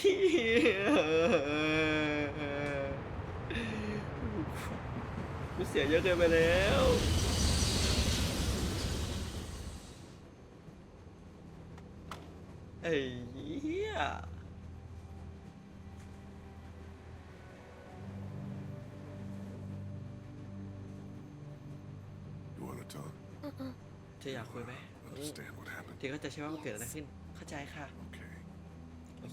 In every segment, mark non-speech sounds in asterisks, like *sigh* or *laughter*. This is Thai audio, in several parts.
เหี้ยกูเสียเยอะเกินไปแล้วไอ้เหี้ย You want to talk? เธออยากคุยไหม Understand what happened? เธอก็จะใช่ว่ามันเกิดอะไรขึ้น เข้าใจค่ะ Okay. โอ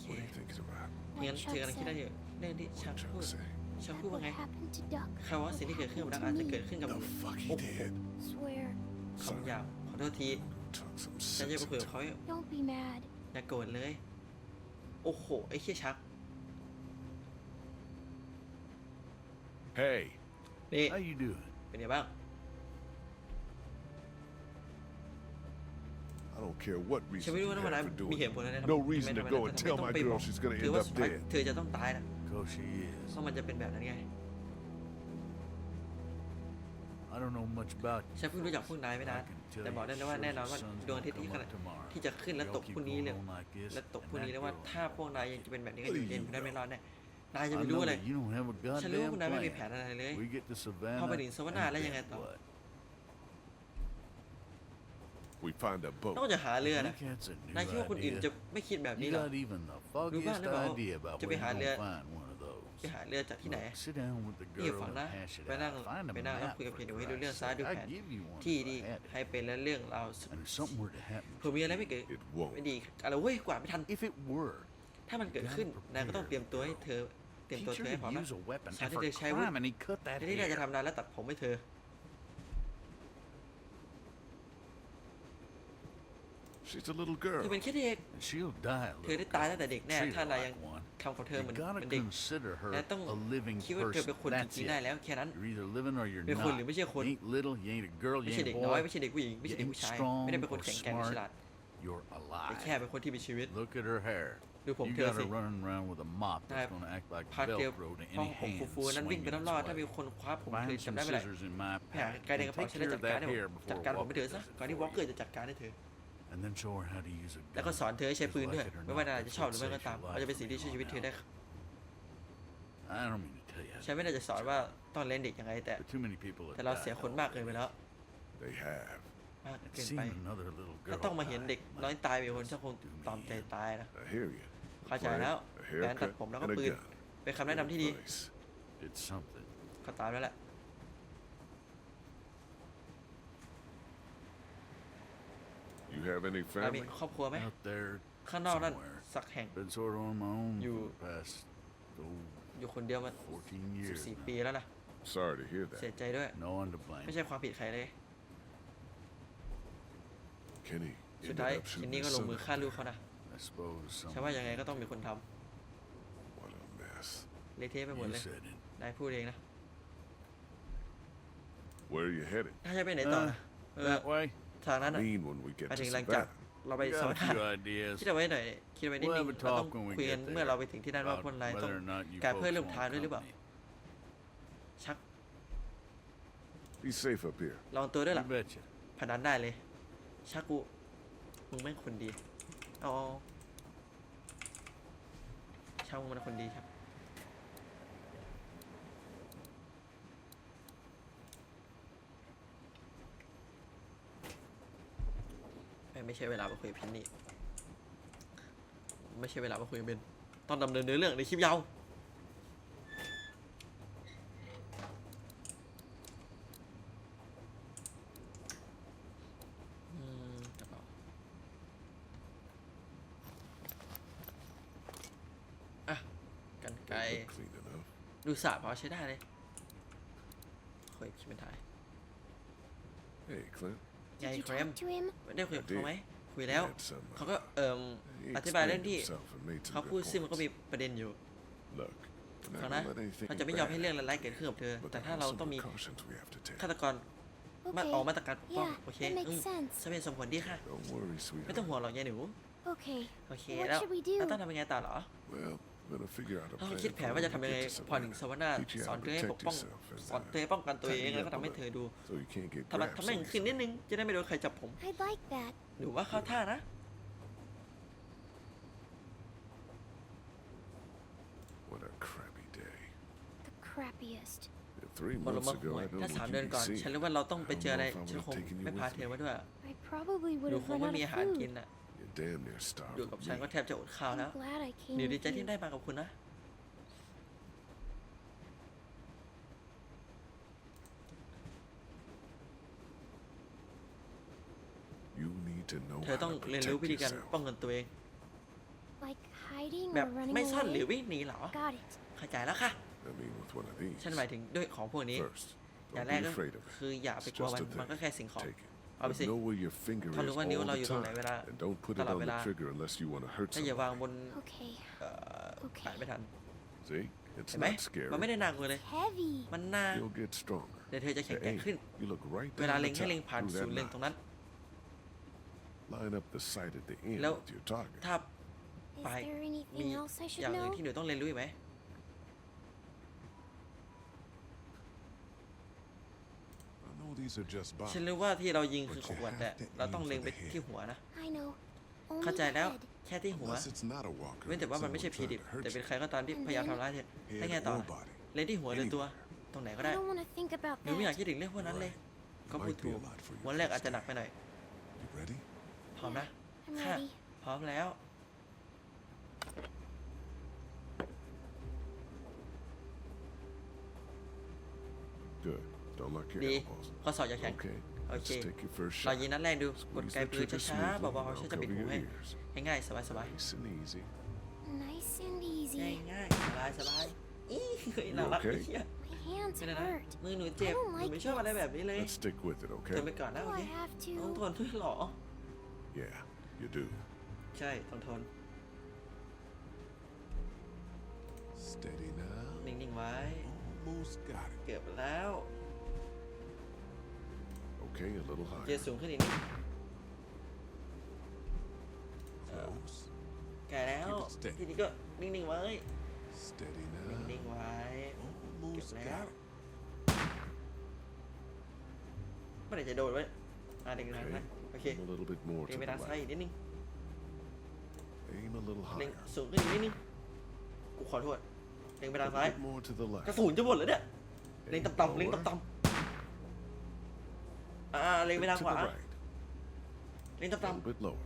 เค What are you thinking about? งั้นเธอกำลังคิดได้อยู่เรื่องที่ชัก Chuck พูด say? ชักพูดว่าไง happened to Duck? เขาว่าสิ่งที่เกิดขึ้นกับดักอาจจะเกิดขึ้นกับ The fuck he โอ้โห did. Swear. คำหยาบขอโทษที Talk some ฉันจะ sense ไปคุยกับ into เขา it. Don't be mad. อย่าโกรธเลย โอ้โห ไอ้เคี้ยชัก Hey, นี่ how you doing? เป็นไงบ้าง I don't care what ฉัน reason ไม่ you รู้นะวันนั้น have for มี doing เห it. ตุผลอะไร No ทำ reason to ไม go ทำไม and ทำไม tell ต้อง my ไปบ girl อก she's gonna ถือ end ว่า up สุดท้าย dead. เธอจะต้องตายนะ Cause she is. เพราะมันจะเป็นแบบนั้นไง I don't know much about ฉันเพิ่งรู้จักพวกนายไม่นานแต่บอกได้เลยว่าแน่นอนว่าดวงอาทิตย์ที่ขนาดที่จะขึ้นและตกพรุ่งนี้เลยและตกพรุ่งนี้แล้วว่าถ้าพวกนายยังจะเป็นแบบนี้กันอยู่เรียนไม่ได้ไม่รอดแน่นายจะ I ไม่รู้ know เลย that you don't have a ฉันรู้ว่าพว goddamn กนายไม่มีแผน plan. อะไรเลย We get to Savannah. พอไปถึงสวรรค์ and แล้วยังไง then ต่อ what? We find a ต้อง boat. จะหาเรือ I นะ think that's a new นายคิดว่าคนอื่น idea. จะไม่คิดแบบนี้ You หรอ got even the รู้บ้าง foggiest หรือเปล่า idea about จะ where ไป you're หาเรือ gonna find one of those. ไปหาเรือจากที่ไหน Look, sit down with the นี่ girl ฟัง and นะ hash it ไปนั่ง out. Find a ไปนั่งแล้ว map คุยกับ for เพนเดี๋ยวให้ดู Christ's เรื่องซ้าย sake. ดูแผ I'd น give you one ที่ if ดี I had it. ให้เป็นและเรื่องราว And if something were to happen, เผื่อมีอะไรไม่เกิด It won't. ไม่ดีอะไรเว้ยกว่าดไม่ทัน if it were, ถ้ามันเกิดขึ้น นายก็ต้องเตรียมตัวให้เธอ เตรียม teach ตัวเธอ her ให้พร้อม to นะ use a weapon สอน and ที่ for เธอใช้อาวุธ crime, and he cut that ที่นี่นายจะ hair. ทำนายและตัดผมให้เธอ She's a little เธอ girl. เป็นแค่เด็ก And she'll die a เธอ little ได้ตายตั้งแต่เด็กแน่ Treat ถ้า her นายยัง like one. ทำกับเธอเห You มือน gotta เป็นเด็ก consider her นายต้อง a living คิดว่าเธอเป็น person. คนจ That's ริงๆได้ it. แล้วแค่นั้น You're either living or you're เป็นคนหรือ not. ไม่ใช่คน You ain't little, you ain't a girl, ไม่ you ใช่ ain't เด็ก a น้อย boy. ไม่ใช่เด็กผู้หญิง ไม่ You ใช่เด็ก ain't ผู้ชาย strong ไม่ได้เป็นคน or แข็งแกร่งหรือฉ smart. ลาด You're แต่ alive. แค่เป็นคนที่มีชีวิต Look at her hair. ดูผม You เธอ got สิ her running around with a mop นาย that's gonna act like พาเกลียว Velcro to พ่อ any ผม hand ฟูๆนั้นวิ่งไป swinging รอด its ๆถ้ามี way. คนคว้าผมเธอ Find จำ some ได้เมื่อไหร่ scissors in my ไปหา pack ไกลในก and ระเป๋า take ฉันได้ care จั of ดการ that ให้ผม hair จัด before การผมไป Walker เถอะซะ does it ก่อนที่ for วอล you. เกอร์จะจัดการให้เธอ And then show her how to use a แล้วก็ gun. สอนเธอให้ใช้ปืนด้วย Like it or ไม่ว่า not, นายจะ that's ชอบห what รือไม่ก็ saves ตาม your มันจะเป็นสิ่งที่ช่วยชีวิตเธอได้ life I don't mean to tell you ฉันไม่ได้จะสอนว่าต้องเล่นเด็กยังไงแต่ but too many people แต่ have เราเสีย died คนมากเกินไปแล้ว They have. มาก And เกินไป seeing another little แล้ว girl ต้องมาเห็นเด็ก die น้อย might ตายไปคนฉันคง do me ตอมใจ in. ตายนะ I hear you. เข้าใจแล้ว A แผนตัด haircut ผมแล้วก็ and a ปืน gun. เป็นคำแนะนำที่ดี Nice. It's something. ก็ตามแล้วแหละ You have any นายมี family? ครอบครัวไหม Out there ข้างนอกนั่น somewhere. สักแห่ง Been sort of on my own You- for the past oh, อยู่คนเดียวมา 14 years 14 now. ปีแล้วนะ Sorry to hear เสีย that. ใจด้วย No one to blame. ไม่ใช่ความผิดใครเลย Kenny สุด ended ท้าย up คิน shooting นี่ก็ his ลง son มือ up ฆ่าลูก there. เขานะ I suppose ฉันว่า someone ยังไงก็ต้องมีคนท What a mess. ำเละเทะไปหมด you เลย said it. นายพูดเองนะ Where are you headed? น่าจะไปไหนต่อนะ เออ That way. ทางนั้นอะ Mean when we get ไป to ถึงหลังจาก Savannah. เราไป We ส got ว a รร few ค์ ideas คิดเอาไว้หน่อยคิดเอาไว้นิด We'll นึง have a เราต้อง talk when we คุยกัน get เมื่อเราไป there ถึงที่นั่นว่า about พวกนายต้อง whether or not you การเพื่อ folks เริ่มทาง want ด้วยหรือเปล่า company. ชัก Be safe up here. ลองตัวด้วย You ล่ะ betcha. พนันได้เลย ชักกู มึงแม่งคนดี เอ๋อาชักมึงเป็นคนดีครับ แม่ง ไม่ใช่เวลามาคุยพินนี่ ไม่ใช่เวลามาคุยกับเบนต้องดำเนินเนื้อเรื่องในคลิปยาวอืมกระเป๋าอะกันไกลดูสะพอใช้ได้เลยคุยกับคิมเป็นไทย Hey, Clint. ไง Did you เครม talk to him? ได้คุยกับเขาไหมคุยแล้ว Had some, uh, เขาก็เอ่ม He อธิบายเรื่อง explained ที่ himself and made some เขาพูด good ซึ่งมันก็มี points. ประเด็นอยู่ Look, we're ฟัง not นะ gonna let anything เราจะไม่ยอมให้ bad เรื่อง happen, ร้ายๆเกิดขึ้นกับเธอ but แต่ there ถ้า are เรา some ต้องมี precautions we have to take. ฆาตกรมา Okay. ออกมาตรการปกป้อง Yeah, โอเค that makes อืม sense. สมเหตุสมผลดีค่ะ Don't worry, ไม่ต้อง sweetheart. ห่วงหรอกยายหนู Okay. โอเค What แล้ว should we เรา do? ต้องทำยังไงต่อเหรอ ต้อคิดแผนว่าจะทำยังไงผ่อนหนึ่งสวนาสอนเธอให้ปกป้องสอนเธอให้ป้องกันตัวเองแล้วก็ทำให้เธอดูทำทำให้ขึ้นนิดนึงจะได้ไม่โดนใครจับผม หรือว่าเข้าท่านะผลมาห่วยถ้าสามเดือนก่อน ฉันรู้ว่าเราต้องไปเจออะไร ฉันคงไม่พาเธอมาด้วยหรืคงไม่มีอาหารกินอะ damn near starved. อยู่กับ with ฉัน me. ก็แทบจะอดข้าวแล้ว I'm glad I came หนิวดี with ใจที่ you. ได้มากับคุณนะ You need to know เธอ how ต้อง to เรียนรู้ protect วิธีการ yourself. ป้องกันตัวเอง Like hiding แบบ or running ไม่ซ่อนหรือ away. วิ่งหนีเหรอ Got it. เข้าใจแล้วค่ะ I mean, with one of these. ฉันหมายถึงด้วยของพวกนี้ First, อย่าง don't แรก be ก็ afraid of it. คืออย่าไป It's กลัว just มัน a มันก็ thing. แค่สิ่งของ Take it. เอาไป But สิ know where your finger เขารู้ is ว่านิ้ว all เราอ the ยู่ตรงไหน time. เวลา And don't put ต it ลอด on เว the ลา trigger unless you want to hurt ถ้าอย่าวาง somebody. บน Okay. เอ่อ Okay. แปะไม่ทัน See? It's เห็นไหม not scary. มันไม่ได้หนักเลย Heavy. มันหนา You'll get stronger. เดี๋ยวเธอจะแข็ง Hey, แกร่งขึ้น you look right เวลา down เล็ the งให้เล็ง top ผ่าน through ศูนย์ that เล็งตรง knot. นั้น Line up the sight at the end แล้ว with your target. ถ้า Is Bye. there มี anything else I อ should ย่างอื่น know? ที่หนูต้องเรียนรู้อีกไหม I know these are just ฉัน bombs. รู้ว่าที่เรายิงคือขวดแต่เราต้องเล็งไปที่หัวนะ I know. Only เข้าใจ the แล้ว head. แค่ที่หัว Unless it's not a walker. เว้นแต่ว่ามันไม่ใช่ someone ผีดิบ trying to hurt แต่เป็น you. ใครก็ตามที่พยายามทำร้ายเธอแล้วไง Head ต่อ or body. เล็งที่หัวหรือตัวตรงไหนก็ I ได้ don't want to think about หนูไม่อยาก that. คิดถึงเรื่องพวกนั้นเลยก็ Might พูด be ถู a ก lot for you วันแรก first อาจจะหนัก day. ไปหน่อย You ready? พร้อมนะ I'm ค่ะ ready. พร้อมแล้ว Good. Don't lock your ดี elbows. ข้อศอกอย่าแข็ง Okay. โอ Let's เค take your first เรา shot. ยิงนัดแรกดู กด Squeeze ไกล the ปืน trigger ช้า smoothly. ๆเบาๆ Now ฉันจะปิด cover หู your ให้ ears. ง่ายๆ สบาย Nice and easy. Nice and ๆ easy. ง่ายๆ สบายสบายๆอีเฮ้ยน่ารัก You okay? ไอ้เหี้ย My hands ไม่ได้นะ hurt. มือหนูเจ็บ I ห don't นู like ไม่ชอบอะไรแบบนี้เลย Let's stick with it, ท okay? นไปก่อนนะ Do โอ I เค have ต้อง to? ทนด้วยเหรอ Yeah, you do. ใช่ ต้องทน Steady now. นิ่งๆ ไว้ Almost got it. เกือบแล้ว Okay, a little เจ higher. สูงขึ้นอีกนิด Close. แก่แล้ว Keep it steady. ทีนี้ก็นิ่งๆไว้ Steady now. นิ่งๆไว้ เก็บ Almost แล้ว got it. เมื่อไหร่จะโดนไว้อ่าเด็กๆนะ โอเค Aim a little bit more เล็ง to ไป the ทางซ้าย left. อีกนิดนึง Aim a little เล็ง higher. สูงขึ้นอีกนิดนึงกูขอโทษเล็งไป A ทางซ้าย bit more to the กระ left. สุนจะหมดแล้วเนี่ยเล็ง Aim ต่ำๆเล็ง lower. ต่ำๆ อ่าเล็งไป Bit ทาง to ขวา the right. เล็ง A ต่ำ little bit lower.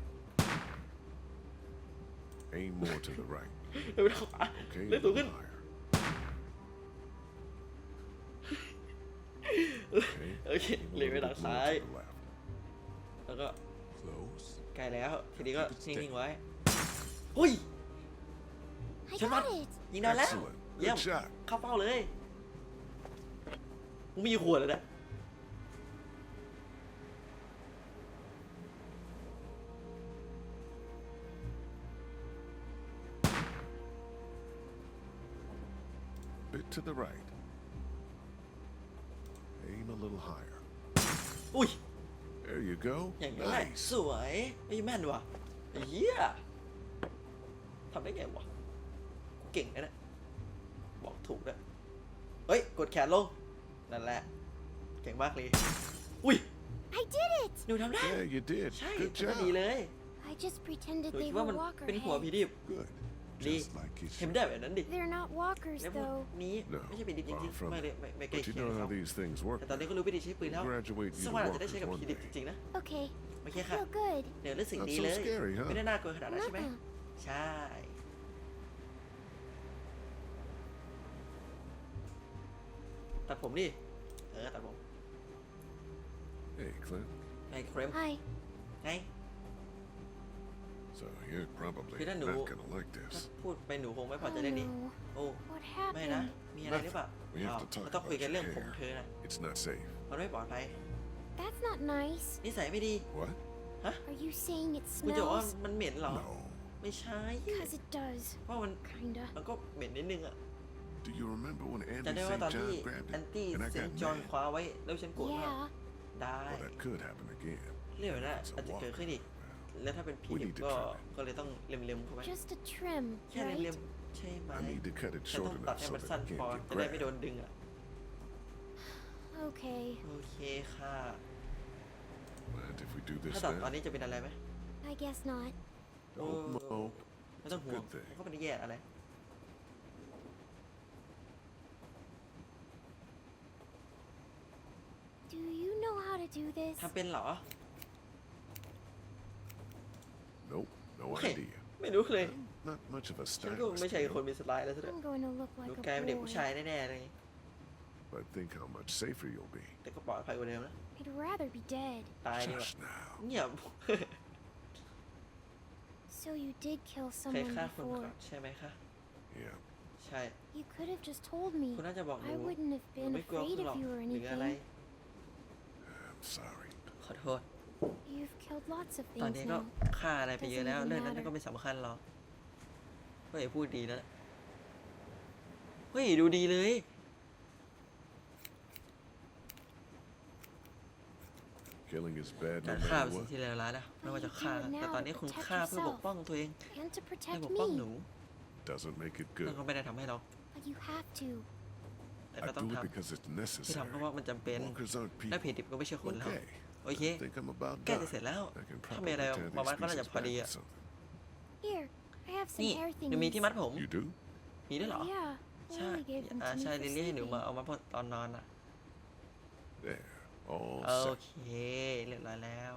Aim more to the right. ๆเล็งไปทางขวา Okay, เล็ a งสูงขึ้น little higher. Okay. โอเค Aim a เล็งไป little ทาง bit ซ้า more ย to the left. แล้วก็ Close. ใกล้แล้ว ทีนี้ก็ Keep it steady. นิ่งๆไว้หุ้ย I Shut got up. it. ยิงได้แล้ว Excellent. เยี่ยม Good shot. เข้าเป้าเลยมึงมีขวดเลยเนี่ย to the right. Aim a little higher. อุ้ย There you go. อย่างนี้แหละ Nice. สวยไอ้ยแม่นว่ะไอ้เหี้ยทำได้ไงวะกูเก่งนะเนี่ยบอกถูกด้วยเฮ้ย กดแขนลง นั่นแหละ เก่งมากเลย อุ้ย I did it. หนูทำได้ Yeah, you did. ใช่ Good ทำได้ดี job. เลย I just ห pretended นู they คิดว่า were มัน walker เป็นหัวผี heads. ดิบ Good. Lee, Just like you เห็น should. ได้แบบนั้นดิ They're not walkers แล้วพวก though. นี้ No, ไม่ใช่ผีดิบจริง far from ๆ ไม่ it. เลยไม่ไม่ใกล้ But you เคียง know กับ how เขา these things work. แต่ตอนนี้ก็รู้วิธีใช้ปืนแล้ว Graduate สัก you วัน to อาจจะได้ใช้กับ walkers ผี one ดิบจ day. ริงๆนะ Okay. โอเค I ค่ะ feel good. เดี๋ยวรู้สึก Not ดี so เลย scary, huh? ไม่ได้น่ากลัวขนาดนั้นใช่ไหม Uh-uh. ใช่ ตัดผมดิ เออ ตัดผม Hey, Clint. ไอ้เครม Hi. ไง So you're probably Kaya not no. gonna like ถ้า this. พูดไปหนูคงไม่พอ Oh ใจเรื่องนี้ no. โอ้ What ไม่นะ happened? มีอะไรหรือเปล่า We have อ้าว to talk เราต้องคุย about กัน your เรื่องผม hair. เธอนะ It's not safe. มันไม่ปลอดภัย That's not nice. นิสัยไม่ดี What? Are you saying it คุณจะบอกว่า smells? มันเหม็นเหรอ No. ไม่ใช่ Cause it does. เพราะมัน Kinda. มันก็เหม็นนิดนึงอะ Do you remember when จะ Andy ได้ว่า St. ตอนที่ John grabbed แอน it ตี้ and I เซน got จอห์น mad? คว้าไว้แล้วฉันโกรธมาก Yeah. ได้ Well, that could happen again. เรื่องแบบนั้น It's a อาจจะเกิด walker. ขึ้นอีก แล้วถ้าเป็นผี We need to ก็ trim it. ก็เลยต้องเล็มๆเข้าไว้ Just a trim, แค่ right? เล็มๆใช่ไหม I need to cut it แต่ short ต้องตัด enough ให้ so มัน that สั้น it พอ can't จะ get ได้ไม่โด grabbed. นดึงอะ Okay, โอเคค่ะ Mind if we do ถ้า this ตัดตอน now? นี้จะเป็นอะไรไหม I guess not. Don't Oh. mope. ไม่ It's ต้ a องห่วง good มั thing. นก็ไม่ได้แย่อะไร Do you know how to do this? ทำเป็นเหรอ no Okay. idea. ไม่รู้เลย Not much of a ฉันก็ stylist, ไม่ใช่ you คน know, มีสไตล์แล้วซะด้วย I'm going to look ดู like กลายเป็นเด็ก a ผู้ boy. ชายแน่ๆเลย but think how much safer you'll be. แต่ก็ปลอดภัยกว่าเดิมนะ I'd rather be dead. ตายดีกว่า Just now. เงียบ *laughs* So you did kill เคย someone ฆ่าคนก่อ before. นใช่ไหมคะ Yeah, ใช่ You could have just told me. คุณน่าจะบอกหนู I wouldn't have หนู been ไม่กลัว afraid คุณหร of อก you or หรืออะไร anything. I'm sorry. ขอโทษ You've killed lots of ตอน things นี้ก็ now. ฆ่าอะไรไปเยอะแล้ว Doesn't even เรื่องนั้น matter. ก็ไม่สำคัญหรอกเฮ้ยพูดดีแล้วเฮ้ยดูดีเลย Killing is bad กา no รฆ่าเป็น matter สิ่ง what. ที่เลวร้ายนะไม่ว่าจะ you ฆ่า do it แต่ now ตอน to นี้คุณ protect ฆ่าเพื่อปก yourself. ป้องตัวเอง And to และ protect ปกป้องหนู me. Doesn't make it นั่น good. ก็ไม่ได้ทำให้เรา But you have to. แต่ I ก็ต้อง do it ทำ because it's ที่ทำเพราะ necessary. ว่ามันจำเป็น Walkers aren't และ people. ผีดิบก็ไม่ใช่คนแล้ว Okay. โอเค Think I'm about ใกล้ done. จะเสร็จแล้ว I can ถ้า probably มีอะไร tear มา these มัดก็น่าจะ pieces พอ back ดี with อะ something. Here, I have some นี่ hair หนูมี thingies. ที่มัดผม You do? มีด้วยเหรอ Yeah, ใช่ Lily gave them อ่า to me ใช่ for ลิลลี่ให้หนูมา sleeping. เอามาพอตอนนอนอะ There. All โอ set. เค เรียบร้อยแล้ว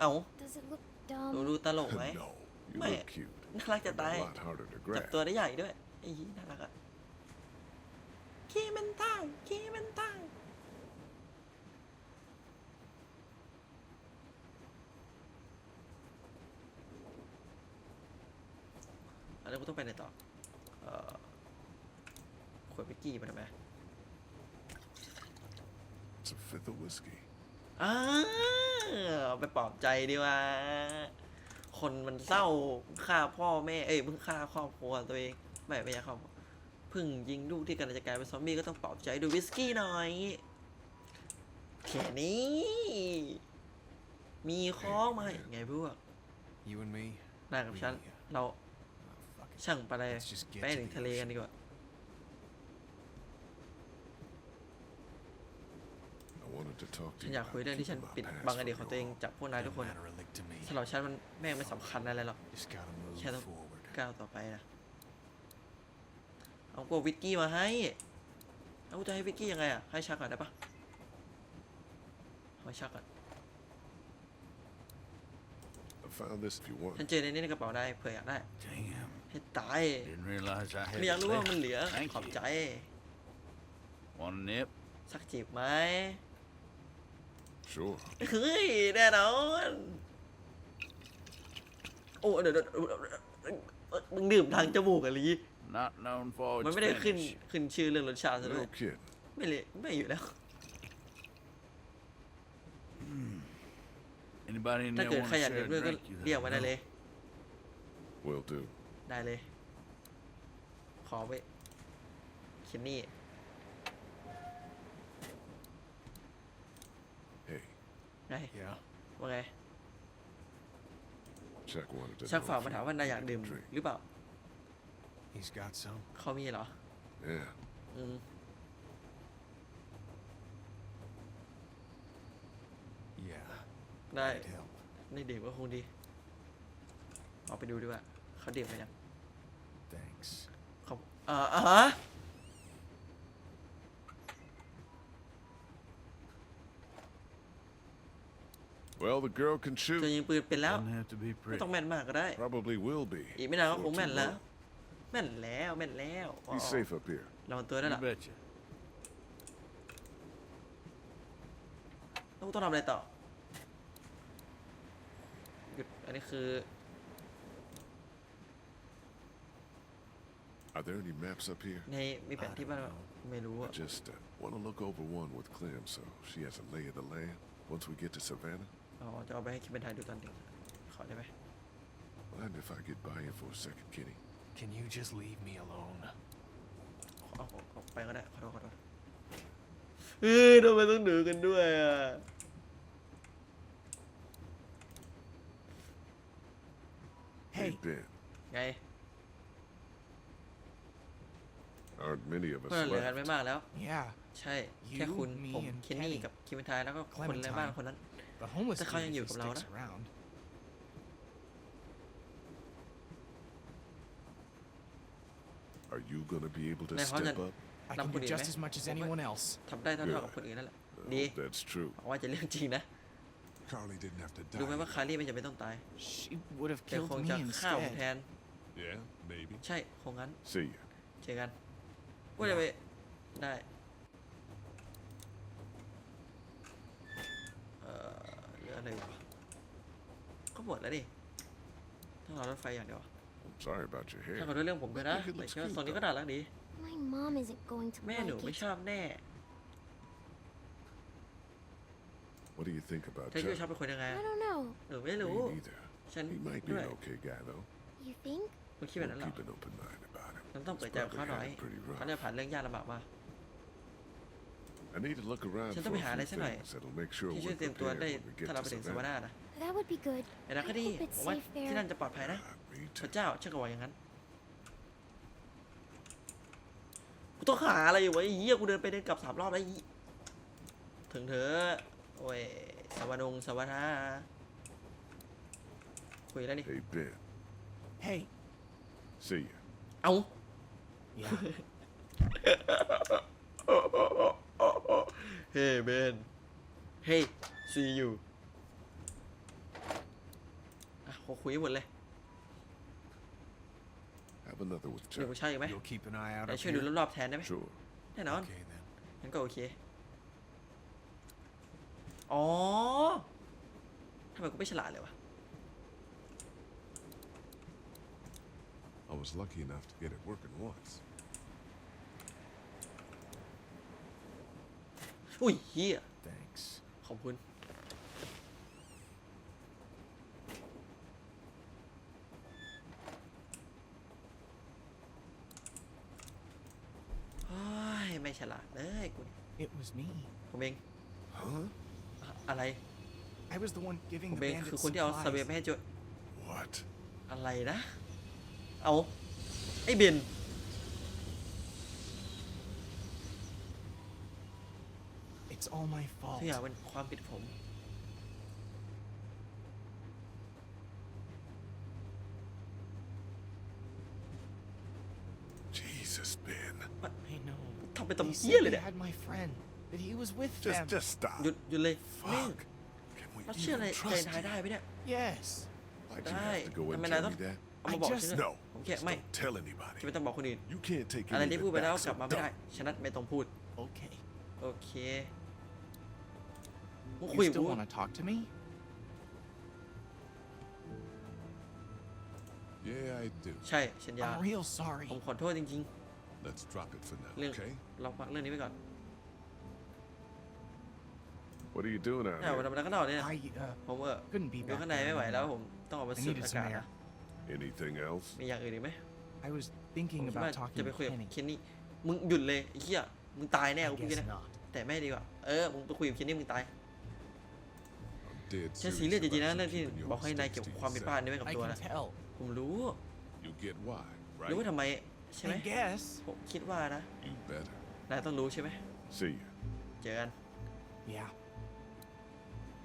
เอ้า Does it look หนู dumb? ดูตลกไหม no, you Mate. look cute. น่ารักจะ And ตาย a lot harder to จับ grab. ตัวได้ใหญ่ด้วยไอ้ยี่น่ารักอะ คีมันตั้งคีมันตั้งอันนี้กูต้องไปไหนต่อ เอ่อขวดวิกกี้มาทำไม It's a fifth of whiskey. อ้าเอาไปปลอบใจดีกว่า คนมันเศร้าฆ่าพ่อแม่ เอ้ยเพิ่งฆ่าครอบครัวตัวเอง ไม่ไม่ใช่ครอบครัวเพิ่งยิงลูกที่กำลังจะกลายเป็นซอมบี้ก็ต้องปลอบใจดูวิสกี้หน่อยแค่นี้ มีค้องมาให้ไงพวก You and me? นายกับฉันเรา Oh, fuck it. ช่างไปเลย Let's just get ไป to ถึง the ทะเลกัน ocean. ดีกว่า I wanted to talk to ฉัน you อยากคุย about เรื่องที่ฉัน keeping my ปิด past บังอ from ดีตของตัวเอง you จากพวกนายทุก Don't คนอะ matter a lick to me. สำหรับฉันมันแม่งไม่สำคัญอะไรหรอก Just gotta move แค่ต้อง forward. ก้าวต่อไปนะ เอากลัววิกกี้มาให้ เอากูจะให้วิกกี้ยังไงอะ ให้ชักก่อนได้ปะให้ชักก่อน I found this if you want. ฉันเจอในนี้ในกระเป๋าได้เผื่ออยากได้ Damn. ให้ตาย Didn't realize I had ไม่อยาก it รู้ว่า left. มันเหลือ Thank ขอบ you. ใจ Want a nip? สักจีบไหม Sure. เฮ้ยแน่นอนโอ้เดี๋ยวเดี๋ยวเดี๋ยวมึงดื่มทางจมูกอะลี Not known for มัน its ไม่ได้ขึ้น finish. ขึ้นชื่อเรื่องรสชาติซะด้วย No kidding. ไม่เลยไม่อยู่แล้ว Anybody in ถ้า there เกิด want ใคร to อยาก share ดื่ม a ด้วยก็ drink? You เรียก let มา me ได้เลย know. Will do. ได้เลย ขอไปเคนนี่ Hey, ไง Yeah. ว่าไง Chuck wanted to ชัก know ฝาก if มา you ถามว่านายอยาก needed a ดื่ม drink. หรือเปล่า He's got some. เขามีเหรอ Yeah. อืม Yeah. ได้ That'd help. ได้ดื่มก็คงดีเอาไปดูดีกว่าเขาดื่มไปยัง Thanks. เขาอ่าอ่าฮะ Well, the girl can จะ shoot. ยิงปืนเป็นแล้ว Doesn't have to be ไม่ pretty. ต้องแม่นมากก็ได้ Probably will be. อีกไม่นานก็คง before แม่น too แล้ว long. แม่นแล้วแม่นแล้วอ๋อ Be safe up here. ระวังตัวด้วย You ล่ะ betcha. ต้องต้องทำอะไรต่อหยุดอันนี้คือ Are there any maps up here? ในมีแผนที่บ้านไม่รู้ I อะ just uh, want to look over one with Clem so she has a lay of the land once we get to Savannah. อ๋อจะเอาไปให้คิดเป็นไทยดูตอนเด็กขอได้ไหม Mind if I get by you for a second, Kitty? Can you just leave me alone? เอาเอาเอาไปก็ได้ขอโทษขอโทษเฮ้ยทำไมต้องหนูกันด้วยอะ Hey, Hey. Ben. ไง Aren't many of us เพื่อนเหลือกัน left. ไม่มากแล้ว Yeah. ใช่แค่ You, คุณ me ผม and เคนนี่ Kenny. กับคิมเบนทายแล้วก็คนใน Clementine. บ้านคนนั้น The homeless แต่เขา dude ยัง if อยู่ he กับเรา sticks นะ around. Are you gonna be able to Này, hóa step nhân. up? I Năm can của do điểm just ấy. as much as Không phải- anyone else. ทำได้เท่าๆกับคนอื่นนั่นแหละ I Đi. hope that's true. หวังว่าจะเรื่องจริงนะ Carly didn't have to รู้ไหม die. ว่าคารี่ไม่จำเป็นต้องตาย She would have แต่ killed คง me จะฆ่าผมแท instead. น Yeah, maybe. ใช่ คงงั้น See ya. เจอกันว่าจะไปได้เอ่อเหลืออะไรวะก็หมดแล้วดิต้องรอรถไฟอย่างเดียว I'm sorry about your ถ้า hair. ขอโทษเรื่องผมด้วยนะ Look, it แต่ looks คิดว่า cute ทรงนี้ก็ though. น่ารักดี My mom isn't going to แม่หนู like ไม่ it. ชอบแน่ What do you think about เธอคิดว่าชอบ Chuck? เป็นคนยังไง I don't know. หนูไม่รู้ Me neither. ฉัน He might be ด้วย an okay guy though. You think? คุณคิดแบบนั้น We'll เหรอ keep an open mind about him. ฉันต้องเปิด He's ใจกับเขา probably หน่อย had it pretty เขา rough. เนี่ยผ่านเรื่องยากลำบากมา I need to look around ฉัน for ต้อง a ไปหาอะไร few สักหน่อย things that'll make sure ที่ช่วย we're เตรียมตัว prepared ได้ when we get ถ้าเรา to ไปถึงสวา Savannah. นานะ That would be good. ไอ้นัก I ก็ดี hope it's ผมว่า safe ที่ there. นั่นจะปลอดภัยนะ Ah, me พระ too. เจ้าเชื่อกับว่าอย่างนั้น กูต้องหาอะไรอยู่วะไอ้เหี้ยกูเดินไปเดินกลับสามรอบแล้วไอ้ถึงเถอะโอ้ยสวานงสวานาคุยแล้วนี่ Hey Ben, Hey. see ya. เอ้า Yeah. เฮ้เบน เฮ้ see you อะขอคุยให้หมดเลย Have another with เดี๋ยว Chuck. กูใช่ไหม You'll keep an eye out แต่ up ช่วยดู here. รอบๆแทนได้ไหม Sure. แน่นอน Okay then. งั้นก็โอเค อ๋อ ทำไมกูไม่ฉลาดเลยวะ I was lucky enough to get it working once. อุ้ยเฮีย Thanks. ขอบคุณ โอ้ย ไม่ ฉลาดเลยกูเนี่ย It was me. ผมเอง Huh? อะอะไร I was the one ผ giving ม the เองคือ bandits คนที่เอาสเวีย supplies. ไปให้โจย What? อะไรนะ เอา ไอ้เบน It's all my ทุ fault. กอย่างเป็นความผิดผม เป็นตำ They เหี้ย said เลย they เนี่ย had my friend. That he was with Just, them. just stop. หยุดหยุดเลยแม่ง Fuck. Can we เราเชื่ออะไร even ใจ trust นายได้ you? ไหมเนี่ย Yes. Why'd you ได้ have to go ทำ and ไมนาย tell ต้อง me that? เอามาบอก I ฉัน just- ด้วย No. ผมแค่ Just ไม่ don't tell anybody. จะไม่ต้องบอกคนอื่น You can't take อะไร any ที่ of พูด it ไปแล้ว back, กลับ so มาไม่ได้ don't. ฉะนั้นไม่ต้องพูด Okay. โอเคมึงคุย You กับกู still want to talk to me? Yeah, I do. ใช่ฉันยา I'm real sorry. ผมขอโทษจริง Let's drop it for now, ๆเรื่อง okay? เราพักเรื่องนี้ไปก่อน What are you doing out ใช่วัน here? ธรรมดาก็นอนเนี่ย I uh, ผมเออ couldn't be อยู่ back ข้างใน there ไม่ไหว anymore. แล้วผมต้องออกมา I สูด needed อา some กาศ air. นะ Anything else? มีอย่างอื่นอีกไหม I was ผม thinking คิดว่า about talking จะ to ไปคุยกับ Kenny. เคนนี่ มึงหยุดเลยไอ้เหี้ย มึงตายแน่ I กูพูด guess แค่นี้ not. แต่ไม่ดีกว่า เออ มึงไปคุยกับเคนนี่มึงตาย I'm dead ฉัน serious ซีเรียสจริงๆนะ about เรื่อง you ที่ keeping your บอกให้นาย mistakes เก็บ to ความผิดพลาด yourself. นี้ไว้กับ I ตัว can นะ tell. ผมรู้ You get why, รู้ว่า right? ทำไม ใช่ไหม I guess. ผมคิดว่านะ You better. นายต้องรู้ใช่ไหม See ya. เจอกัน Yeah.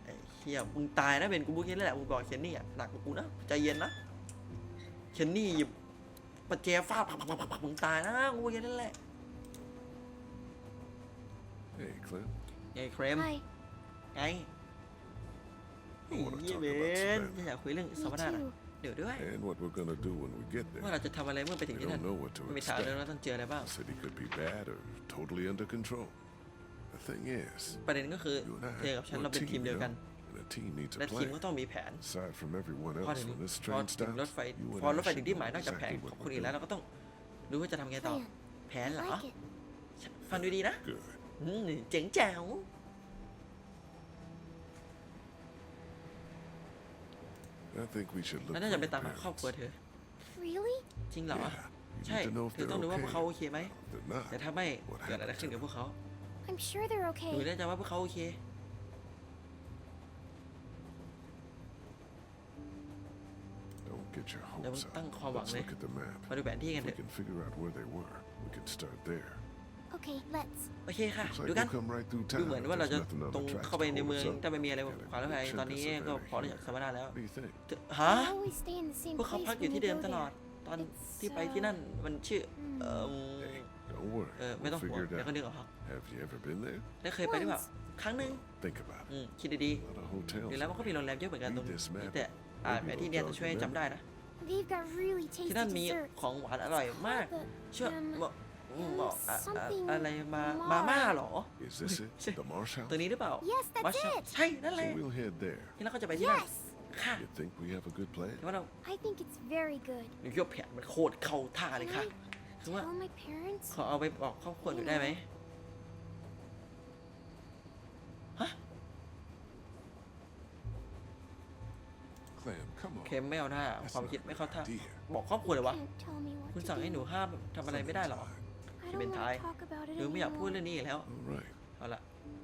ไอ้เฮียมึงตายนะเบนกูพูดแค่นี้แหละมึงบอกเคนนี่อะหนักกว่ากูนะใจเย็นนะเคนนี่หยิบปัจเจฟาดปักปักปักปักมึงตายนะกูพูดแค่นั้นแหละ Hey, Clint. ไงเครม Hi. ไง I ไอ้ wanna เฮีย talk เบ about น Savannah อยากคุยเรื่อง Me สมนานะ too. เดี๋ยวด้วย and what we're gonna do when we get ว่า there. เราจะทำอะไรเมื่อไปถึง We ที่นั่น don't know what to ไม่มีทางเลย expect. ว่าต้องเจออะไรบ้าง The city could be bad or totally under control. The thing is, ประเด็นก็คือ you and เธอ I, กับฉัน we're เรา a เป็นทีม team, เดี you ยวกัน know? And a team needs และ a ทีมก็ plan. ต้องมีแผน Aside from everyone พอ else ถึง when this พอ train ถึงรถ stops, ไฟ you พอ and ร I ถไฟถึ should งที่ห know มายนอกจากแผน exactly ของ what คน we're อื่นแล้วเรา doing. ก็ต้องรู้ว่าจะทำไงต่อ Plan. แผน I เหรอ like it. ฟังดูดีนะ Good. อืมเจ๋งแจ๋ว I think we should แล้ว look น่า for จะไป your ตามหาครอบครัว parents. เธอ Really? จริงเหรอ Yeah. You ใช่ need to know if เธอ they're ต้องรู้ว่าพวกเขา okay. โอเคไหม If they're not, แต่ถ้าไม่ What เกิดอะไร happened ขึ้น to กับพวกเขา I'm sure they're หนู okay. แน่ใจว่าพวกเขาโอเค don't get your เดี๋ยว hopes ตั้ง up. ความหวัง Let's เลย look at the map. มาดูแผนที่กัน If เถ we อะ can figure out where they were, we can start there. Okay, let's. โอเคค่ะ Looks like ดูกัน we'll come right through ดู town. เหมือน if ว่าเรา there's จะ nothing on ตรง the tracks เข้าไป to ใน hold เมือง us up. ถ้าไม่มีอะไร Gotta ขวางรถไฟ check ตอนนี้ this ก็ over พอที่ here. จะสมนาแล้ว What do you think? ฮะ We always stay in the same พวกเขา place พักอยู่ when ที่ we เดิม go ตลอด there. ตอน It's, ที่ไปที่นั่นมันชื่อ เอ่อ Hey, Don't worry. เออไม่ต้อง We'll ห่วง figure เดี๋ยว it ก็ out. นึกออกครับ Have you ever been there? ได้เคยไปหรือเปล่า ครั้งหนึ่ง Think about อื it. มคิดดี A lot of ๆ hotels. ดูแล้วมันก็มีโรงแรมเยอะเหมือนกันตรง Read this นี้ map. แต่อ่านแผนที่เนี่ย Maybe จะ it'll ช่วยให้ jog จำได้นะ They've got really ที่ tasty นั่นมี desserts. ของหวานอร่อยมาก But, เชื่อ um, บอกอืม บอกอะอะ something อะไรมา Lamar มาม่าเหรอ Is this it? Shit. The Marsh House? ตัวนี้หรือเปล่า Yes, that's วัดช it. ใช่ นั่นแห So ละ we'll head there. ที่เราก็จะไปที่นั่น Yes. ค่ะ You think we have a good plan? แต่ว่าเรา I think it's very good. หนูคิดว่าแผนมันโคตรเข้าท่าเลย Can ค่ะ I คือว่า tell my parents? ขอเอาไปบอกครอบครัวหนูได้ไหมฮะ Clem, come on. เคมไม่เอาหน้า That's ความ not คิด a ไม่ good เข้าท่า idea. บอกครอบครัวเลยวะ Can't tell me what คุณ to สั่งให้หนู do. ห้ามทำอะไรไม่ได้หรอ I ที่เป็น don't ท้าย want to talk about it หนูไม่อยากพูด anymore. เรื่องนี้อีกแล้ว All right. เอาละ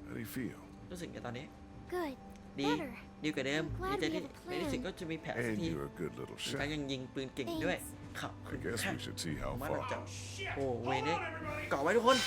How do you feel? รู้สึกไงตอนนี้ Good. ดี Better. ดีกว่าเดิม I'm ดี glad ใจ we ที่ have a ในที่สุด plan. ก็จะมีแผนสัก And ที you're a good little อีกครั้ง shot. ยังยิงปืนเก่งด้วย Thanks. ขับ I guess we should see how มัน far. จะโอ้เวรเนี่ยเกาะไว้ทุกคนนี่